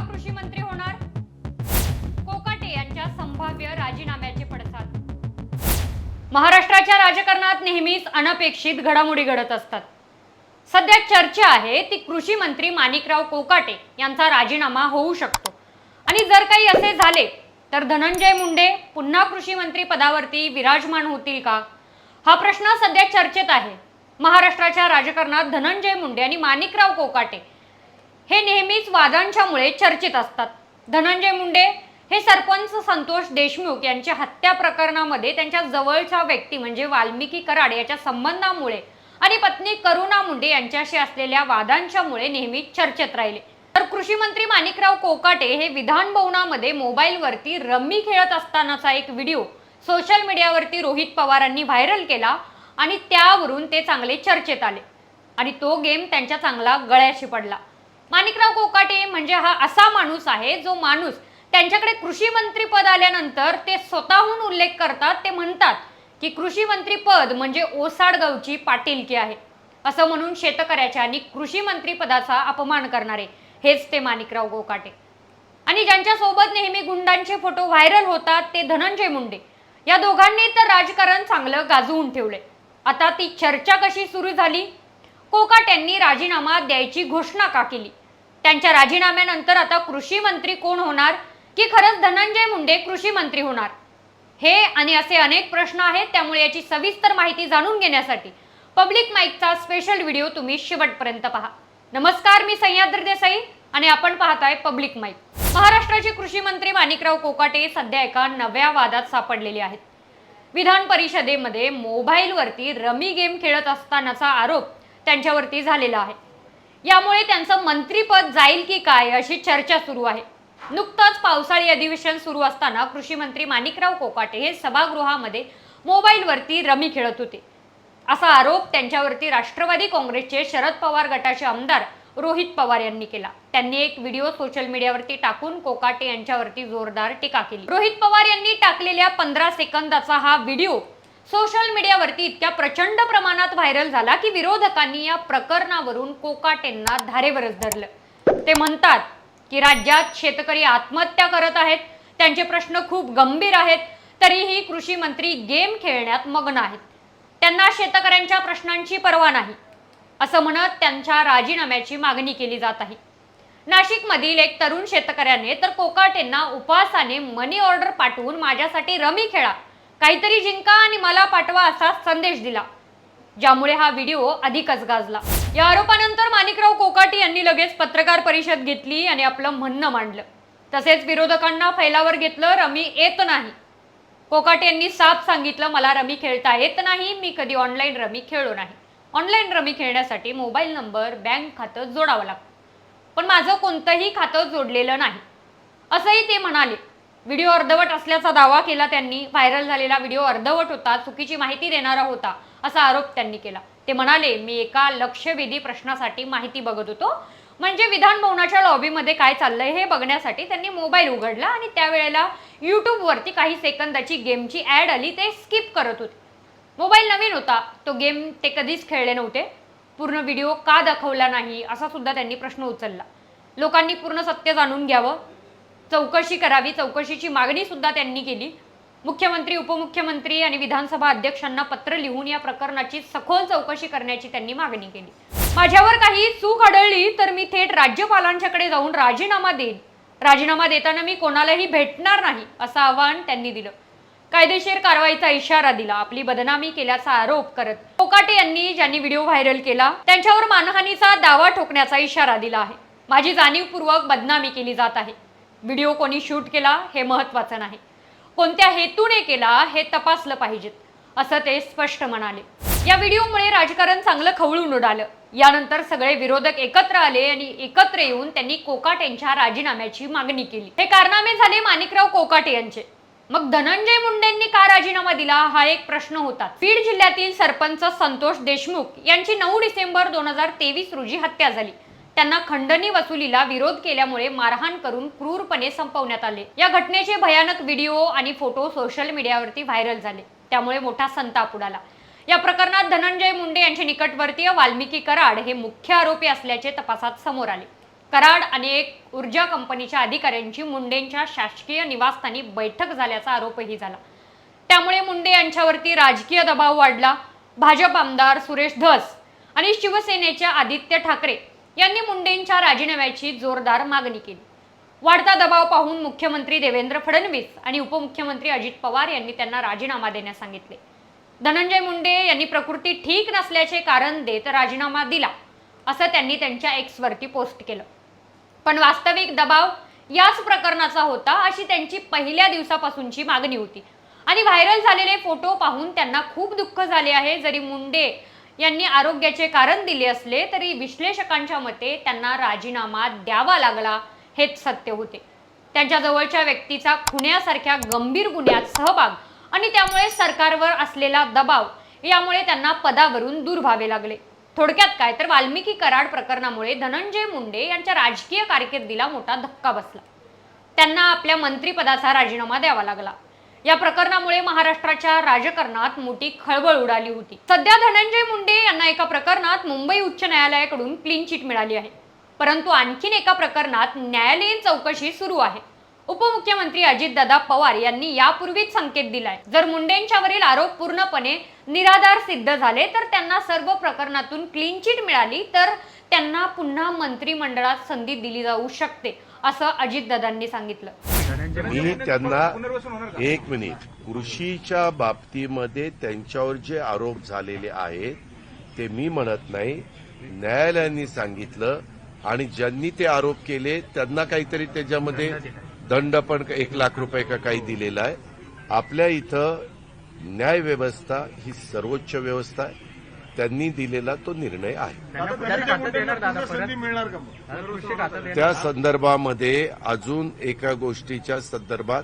कृषी मंत्री होणार? कोकाटे यांच्या संभाव्य राजीनाम्याचे पडसाद. महाराष्ट्राच्या राजकारणात नेहमीच अनपेक्षित घडामोडी घडत असतात. सध्या चर्चा आहे ती कृषी मंत्री माणिकराव कोकाटे यांचा राजीनामा होऊ शकतो. आणि जर काही असे झाले तर धनंजय मुंडे पुन्हा कृषी मंत्री पदावरती विराजमान होतील का? हा प्रश्न सध्या चर्चेत आहे. महाराष्ट्राच्या राजकारणात धनंजय मुंडे आणि माणिकराव कोकाटे हे नेहमीच वादांच्यामुळे चर्चेत असतात. धनंजय मुंडे हे सरपंच संतोष देशमुख यांच्या हत्या प्रकरणामध्ये त्यांच्या जवळच्या व्यक्ती म्हणजे वाल्मिकी कराड याच्या संबंधामुळे आणि पत्नी करुणा मुंडे यांच्याशी असलेल्या वादांच्यामुळे नेहमी चर्चेत राहिले. तर कृषी मंत्री माणिकराव कोकाटे हे विधान भवनामध्ये मोबाईलवरती रम्मी खेळत असतानाचा एक व्हिडिओ सोशल मीडियावरती रोहित पवारांनी व्हायरल केला आणि त्यावरून ते चांगले चर्चेत आले. आणि तो गेम त्यांच्या चांगला गळ्याशी पडला. माणिकराव कोकाटे म्हणजे हा असा माणूस आहे जो माणूस त्यांच्याकडे कृषी मंत्री पद आल्यानंतर ते स्वतःहून उल्लेख करतात ते म्हणतात की कृषी मंत्री पद म्हणजे ओसाडगावची पाटीलकी आहे. असं म्हणून शेतकऱ्याच्या आणि कृषी मंत्री पदाचा अपमान करणारे हेच ते माणिकराव गोकाटे आणि ज्यांच्या सोबत नेहमी गुंडांचे फोटो व्हायरल होतात ते धनंजय मुंडे. या दोघांनी तर राजकारण चांगलं गाजवून ठेवले. आता ती चर्चा कशी सुरू झाली? कोकाट्यांनी राजीनामा द्यायची घोषणा का केली? त्यांच्या राजीनाम्यानंतर आता कृषी मंत्री कोण होणार? की खरंच धनंजय मुंडे कृषी मंत्री होणार? हे आणि असे अनेक प्रश्न आहेत त्यामुळे याची सविस्तर माहिती जाणून घेण्यासाठी पब्लिक माईकचा स्पेशल व्हिडिओ तुम्ही शेवटपर्यंत पहा. नमस्कार मी सह्याद्री देसाई आणि आपण पाहताय पब्लिक माईक. महाराष्ट्राचे कृषी मंत्री माणिकराव कोकाटे सध्या एका नव्या वादात सापडलेले आहेत. विधान परिषदेमध्ये मोबाईलवरती रमी गेम खेळत असतानाचा आरोप त्यांच्यावरती झालेला आहे. यामुळे त्यांचं मंत्रीपद जाईल की काय अशी चर्चा सुरू आहे. नुकतंच पावसाळी अधिवेशन सुरू असताना कृषी मंत्री माणिकराव कोकाटे हे सभागृहामध्ये मोबाईलवरती रमी खेळत होते. असा आरोप त्यांच्यावरती राष्ट्रवादी काँग्रेसचे शरद पवार गटाचे आमदार रोहित पवार यांनी केला. त्यांनी एक व्हिडिओ सोशल मीडियावरती टाकून कोकाटे यांच्यावरती जोरदार टीका केली. रोहित पवार यांनी टाकलेल्या पंधरा सेकंदाचा हा व्हिडिओ सोशल मीडियावरती इतक्या प्रचंड प्रमाणात व्हायरल झाला की विरोधकांनी या प्रकरणावरून कोकाटेंना धारेवरच धरलं. ते म्हणतात की राज्यात शेतकरी आत्महत्या करत आहेत त्यांचे प्रश्न खूप गंभीर आहेत तरीही कृषी मंत्री गेम खेळण्यात मग्न आहेत. त्यांना शेतकऱ्यांच्या प्रश्नांची पर्वा नाही असं म्हणत त्यांच्या राजीनाम्याची मागणी केली जात आहे. नाशिकमधील एक तरुण शेतकऱ्याने तर कोकाटेंना उपवासाने मनी ऑर्डर पाठवून माझ्यासाठी रमी खेळा काहीतरी जिंका आणि मला पाठवा असा संदेश दिला ज्यामुळे हा व्हिडिओ अधिकच गाजला. या आरोपानंतर माणिकराव कोकाटे यांनी लगेच पत्रकार परिषद घेतली आणि आपलं म्हणणं मांडलं. तसेच विरोधकांना फैलावर घेतलं रमी येत नाही. कोकाटे यांनी साफ सांगितलं मला रमी खेळता येत नाही मी कधी ऑनलाईन रमी खेळलो नाही. ऑनलाईन रमी खेळण्यासाठी मोबाईल नंबर बँक खातं जोडावं लागतं. पण माझं कोणतंही खातं जोडलेलं नाही. असंही ते म्हणाले व्हिडिओ अर्धवट असल्याचा दावा केला त्यांनी. व्हायरल झालेला व्हिडिओ अर्धवट होता चुकीची माहिती देणारा होता असा आरोप त्यांनी केला. ते म्हणाले मी एका लक्षवेधी प्रश्नासाठी माहिती बघत होतो. म्हणजे विधान भवनाच्या लॉबीमध्ये काय चाललंय हे बघण्यासाठी त्यांनी मोबाईल उघडला आणि त्यावेळेला यूट्यूबवरती काही सेकंदाची गेमची ॲड आली ते स्किप करत होते. मोबाईल नवीन होता. तो गेम ते कधीच खेळले नव्हते. पूर्ण व्हिडिओ का दाखवला नाही असा सुद्धा त्यांनी प्रश्न उचलला. लोकांनी पूर्ण सत्य जाणून घ्यावं. चौकशी करावी. चौकशीची मागणी सुद्धा त्यांनी केली. मुख्यमंत्री उपमुख्यमंत्री आणि विधानसभा अध्यक्षांना पत्र लिहून या प्रकरणाची सखोल चौकशी करण्याची त्यांनी मागणी केली. माझ्यावर काही चूक आढळली तर मी थेट राज्यपालांच्याकडे जाऊन राजीनामा देईन. राजीनामा देताना मी कोणालाही भेटणार नाही असं आवाहन त्यांनी दिलं. कायदेशीर कारवाईचा इशारा दिला. आपली बदनामी केल्याचा आरोप करत कोकाटे यांनी ज्यांनी व्हिडिओ व्हायरल केला त्यांच्यावर मानहानीचा दावा ठोकण्याचा इशारा दिला आहे. माझी जाणीवपूर्वक बदनामी केली जात आहे. व्हिडिओ कोणी शूट केला हे महत्वाचं नाही. कोणत्या हेतूने केला हे तपासलं पाहिजेत असं ते स्पष्ट म्हणाले. या व्हिडिओमुळे राजकारण चांगलं खवळून उडालं. यानंतर सगळे विरोधक एकत्र आले आणि एकत्र येऊन त्यांनी कोकाट यांच्या राजीनाम्याची मागणी केली. हे कारनामे झाले माणिकराव कोकाटे यांचे. मग धनंजय मुंडेंनी का राजीनामा दिला हा एक प्रश्न होता. बीड जिल्ह्यातील सरपंच संतोष देशमुख यांची नऊ डिसेंबर दोन हजार तेवीस रोजी हत्या झाली. त्यांना खंडणी वसुलीला विरोध केल्यामुळे मारहाण करून क्रूरपणे संपवण्यात आले. या घटनेचे भयानक व्हिडिओ आणि फोटो सोशल मीडियावरती व्हायरल झाले. त्यामुळे मोठा संताप उडाला. या प्रकरणात धनंजय मुंडे यांचे निकटवर्तीय वाल्मिकी कराड हे मुख्य आरोपी असल्याचे तपासात समोर आले. कराड आणि एक ऊर्जा कंपनीच्या अधिकाऱ्यांची मुंडेंच्या शासकीय निवासस्थानी बैठक झाल्याचा आरोपही झाला. त्यामुळे मुंडे यांच्यावरती राजकीय दबाव वाढला. भाजप आमदार सुरेश धस आणि शिवसेनेच्या आदित्य ठाकरे यांनी मुंडेंच्या राजीनाम्याची जोरदार मागणी केली. वाढता दबाव पाहून मुख्यमंत्री देवेंद्र फडणवीस आणि उपमुख्यमंत्री अजित पवार यांनी त्यांना राजीनामा देण्यास सांगितले. धनंजय मुंडे यांनी प्रकृती ठीक नसल्याचे कारण देत राजीनामा दिला असं त्यांनी त्यांच्या एक्सवरती पोस्ट केलं. पण वास्तविक दबाव याच प्रकरणाचा होता अशी त्यांची पहिल्या दिवसापासूनची मागणी होती. आणि व्हायरल झालेले फोटो पाहून त्यांना खूप दुःख झाले आहे जरी मुंडे यांनी आरोग्याचे कारण दिले असले तरी विश्लेषकांच्या मते त्यांना राजीनामा द्यावा लागला हेच सत्य होते. त्यांच्या जवळच्या व्यक्तीचा खुण्यासारख्या गंभीर गुन्ह्यात सहभाग आणि त्यामुळे सरकारवर असलेला दबाव यामुळे त्यांना पदावरून दूर व्हावे लागले. थोडक्यात काय तर वाल्मिकी कराड प्रकरणामुळे धनंजय मुंडे यांच्या राजकीय कारकिर्दीला मोठा धक्का बसला. त्यांना आपल्या मंत्रिपदाचा राजीनामा द्यावा लागला. या प्रकरणामुळे महाराष्ट्राच्या राजकारणात मोठी खळबळ उडाली होती. सध्या धनंजय मुंडे यांना एका प्रकरणात मुंबई उच्च न्यायालयाकडून क्लीन चिट मिळाली आहे. परंतु आणखीन एका प्रकरणात न्यायालयीन चौकशी सुरू आहे. उपमुख्यमंत्री अजितदादा पवार यांनी यापूर्वीच संकेत दिलाय. जर मुंडेंच्यावरील आरोप पूर्णपणे निराधार सिद्ध झाले तर त्यांना सर्व प्रकरणातून क्लीन चिट मिळाली तर त्यांना पुन्हा मंत्रिमंडळात संधी दिली जाऊ शकते असं अजितदादांनी सांगितलं. मी त्यांना एक मिनिट. कृषीच्या बाबतीमध्ये त्यांच्यावर जे आरोप झालेले आहेत ते मी म्हणत नाही. न्यायालयाने सांगितलं आणि ज्यांनी ते आरोप केले त्यांना काहीतरी त्याच्यामध्ये दंड पण एक लाख रुपये का काही दिलेला आहे. आपल्या इथं न्याय व्यवस्था ही सर्वोच्च व्यवस्था आहे. त्यांनी दिलेला तो निर्णय आहे. त्या संदर्भामध्ये अजून एका गोष्टीच्या संदर्भात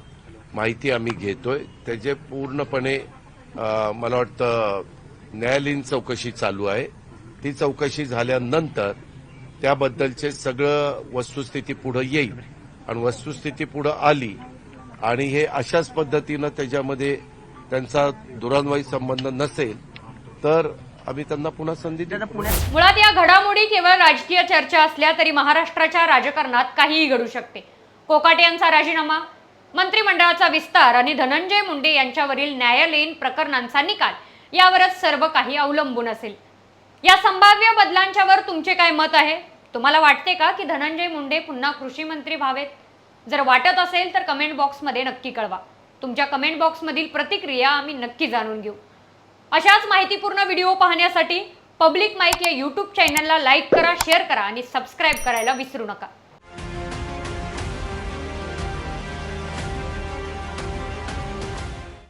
माहिती आम्ही घेतोय. त्याचे पूर्णपणे मला वाटतं न्यायालयीन चौकशी चालू आहे. ती चौकशी झाल्यानंतर त्याबद्दलचे सगळं वस्तुस्थिती पुढे येईल. आणि वस्तुस्थिती पुढे आली आणि हे अशाच पद्धतीनं त्याच्यामध्ये त्यांचा दुरान्वयी संबंध नसेल तर आम्ही त्यांना पुन्हा संधी मुळात या घडामोडी केवळ राजकीय चर्चा असल्या तरी महाराष्ट्राच्या राजकारणात काहीही घडू शकते. कोकाटे यांचा राजीनामा मंत्रिमंडळाचा विस्तार आणि धनंजय मुंडे यांच्यावरील न्यायालयीन प्रकरणांचा निकाल यावरच सर्व काही अवलंबून असेल. या संभाव्य बदलांच्यावर तुमचे काय मत आहे? तुम्हाला वाटते का की धनंजय मुंडे पुन्हा कृषी मंत्री व्हावेत? जर वाटत असेल तर कमेंट बॉक्समध्ये नक्की कळवा. तुमच्या कमेंट बॉक्समधील प्रतिक्रिया आम्ही नक्की जाणून घेऊ. अशाच माहितीपूर्ण व्हिडिओ पाहण्यासाठी पब्लिक माईक या यूट्यूब चॅनलला लाईक करा शेअर करा आणि सबस्क्राईब करायला विसरू नका.